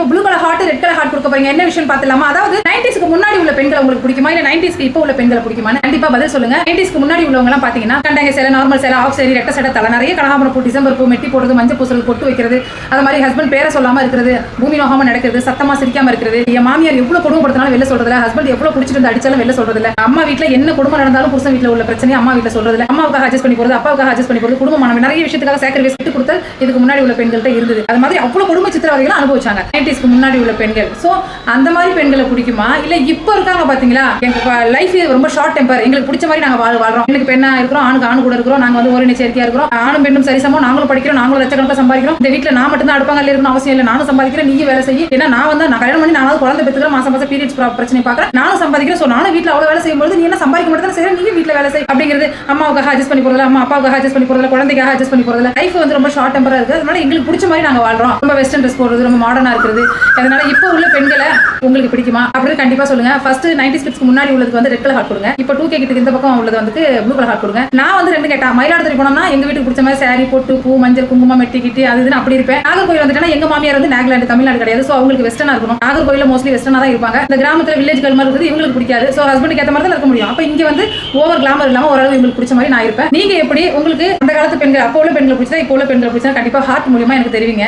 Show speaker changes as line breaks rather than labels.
இப்போ blue colour heart red colour heart கொடுக்க போறீங்க. என்ன விஷயம் பார்த்துலாமா அதாவது நைன்டிஸ்க்கு முன்னாடி உள்ள பெண்கள் உங்களுக்கு பிடிக்குமா? இல்ல நைன்டிஸ்க்கு இப்போ உள்ள பெண்களை பிடிக்குமா கண்டிப்பா பதில் சொல்லுங்க. நைன்டிஸ்க்கு முன்னாடி உள்ளவங்க எல்லாம் பாத்தீங்கன்னா கண்டங்க சேலை நார்மல் சேலை ஆஃப் சேரி ரெட்ட சட்டை தலை நிறைய கனகாமரம் பூ டிசம்பர் பூ மெட்டி போடுறது மஞ்சள் பூசல் பொட்டு வைக்கிறது அது மாதிரி ஹஸ்பண்ட் பேரை சொல்லாம இருக்கிறது பூமி நோகாம நடக்கிறது சத்தமா சிரிக்காம இருக்கிறது. என் மாமியார் எவ்வளவு கொடுமைப்படுத்தினாலும் வெளில சொல்றதுல ஹஸ்பண்ட் எவ்வளவு பிடிச்சிட்டு வந்து அடிச்சாலும் வெளில சொல்றது இல்லை அம்மா வீட்டுல என்ன குடும்பம் நடந்தாலும் புருஷன் வீட்டுல உள்ள பிரச்சனை அம்மா வீட்டுல சொல்றது இல்ல அம்மாவுக்காக அட்ஜஸ்ட் பண்ணி போறது அப்பாவுக்காக அட்ஜஸ்ட் பண்ணி போறது குடும்பமான நிறைய விஷயத்துக்காக சாக்ரிஃபைஸ் விட்டு கொடுத்தல் இதுக்கு முன்னாடி உள்ள பெண்கள்ட்ட இருந்தது. அது மாதிரி அவ்வளவு குடும்ப சித்திரவதைகளை அனுபவிச்சாங்க. நைன்டிஸ்க்கு முன்னாடி உள்ள பெண்கள். சோ அந்த மாதிரி பெண்களை பிடிக்குமா? இல்ல இப்போ இருக்காங்க பாத்தீங்களா? எங்கள் லைஃப் ரொம்ப ஷார்ட் டெம்பர் எங்களுக்கு பிடிச்ச மாதிரி நாங்கள் வாழ் வாழ்றோம். எனக்கு பெண்ணாக இருக்கிறோம் ஆணுக்கு ஆணு கூட இருக்கிறோம். நாங்கள் வந்து ஒரு சேர்க்கையா இருக்கிறோம். ஆணும் பெண்ணும் சரிசமம். நாங்களும் படிக்கிறோம் நாங்களும் லட்சக்கணக்கில் சம்பாதிக்கிறோம். இந்த வீட்டில் நான் மட்டும் தான் அடுப்பாங்கல்ல இருக்கணும் அவசியம் இல்லை. நானும் சம்பாதிக்கிறேன் நீங்க வேலை செய்ய. ஏன்னா நான் வந்து நான் கல்யாணம் பண்ணி நானும் குழந்தை பெற்றுக்கிறேன். மாசம் மாசம் பீரியட்ஸ் பிரச்சனை பார்க்குறேன். நானும் சம்பாதிக்கிறேன். ஸோ நானும் வீட்டில் அவ்வளோ வேலை செய்யும்போது நீ என்ன சம்பாதிக்க மட்டும் தான் செய்யற நீங்க வீட்டில் வேலை செய் அப்படிங்கிறது அம்மாவுக்காக அட்ஜஸ்ட் பண்ணி போறதுல அம்மா அப்பாவுக்காக அட்ஜஸ்ட் பண்ணி போறதுல குழந்தைக்காக அட்ஜஸ்ட் பண்ணி போறதுல லைஃப் வந்து ரொம்ப ஷார்ட் டெம்பராக இருக்குது. அதனால எங்களுக்கு பிடிச்ச மாதிரி நாங்க வாழ்றோம். ரொம்ப வெஸ்டர்ன் ட்ரெஸ் போடுறது ரொம்ப மாடர்னாக இருக்கிறது. அதனால இப்போ உள்ள பெண்களை உங்களுக்கு பிடிக்குமா? அப்படின்னு கண்டிப்பா சொல்லுங்க. ஃபர்ஸ்ட் நைன்டி ஸ்கிட்ஸ்க்கு முன்னாடி உள்ளதுக்கு வந்து ரெட் கலர் ஹார்ட் கொடுங்க. இப்போ டூ கே கிட்ட இந்த பக்கம் உள்ளது வந்து ப்ளூ கலர் ஹார்ட் கொடுங்க. நான் வந்து ரெண்டு கேட்டா மயிலாடுதுறை போனோம்னா எங்க வீட்டுக்கு பிடிச்ச மாதிரி சாரி போட்டு பூ மஞ்சள் குங்குமம் மெட்டி கிட்டி அது இதுன்னு அப்படி இருப்பேன். நாகர்கோயில் வந்துட்டா எங்க மாமியார் வந்து நாகாலாந்து தமிழ்நாடு கிடையாது. ஸோ அவங்களுக்கு வெஸ்டர்னா இருக்கணும். நாகர்கோயில மோஸ்ட்லி வெஸ்டர்னா தான் இருப்பாங்க. இந்த கிராமத்துல வில்லேஜ் மாதிரி இருக்குது இவங்களுக்கு பிடிக்காது. ஸோ ஹஸ்பண்டுக்கு ஏற்ற மாதிரி தான் இருக்க முடியும். அப்போ இங்க வந்து ஓவர் கிளாமர் இல்லாம ஓரளவு இவங்களுக்கு பிடிச்ச மாதிரி நான் இருப்பேன். நீங்க எப்படி உங்களுக்கு அந்த காலத்து பெண்கள் அப்போ உள்ள பெண்களை பிடிச்சா இப்போ உள்ள பெண்களை பிடிச்சா கண்டிப்பா ஹார்ட் மூலியமா எனக்கு தெரிவிங்க.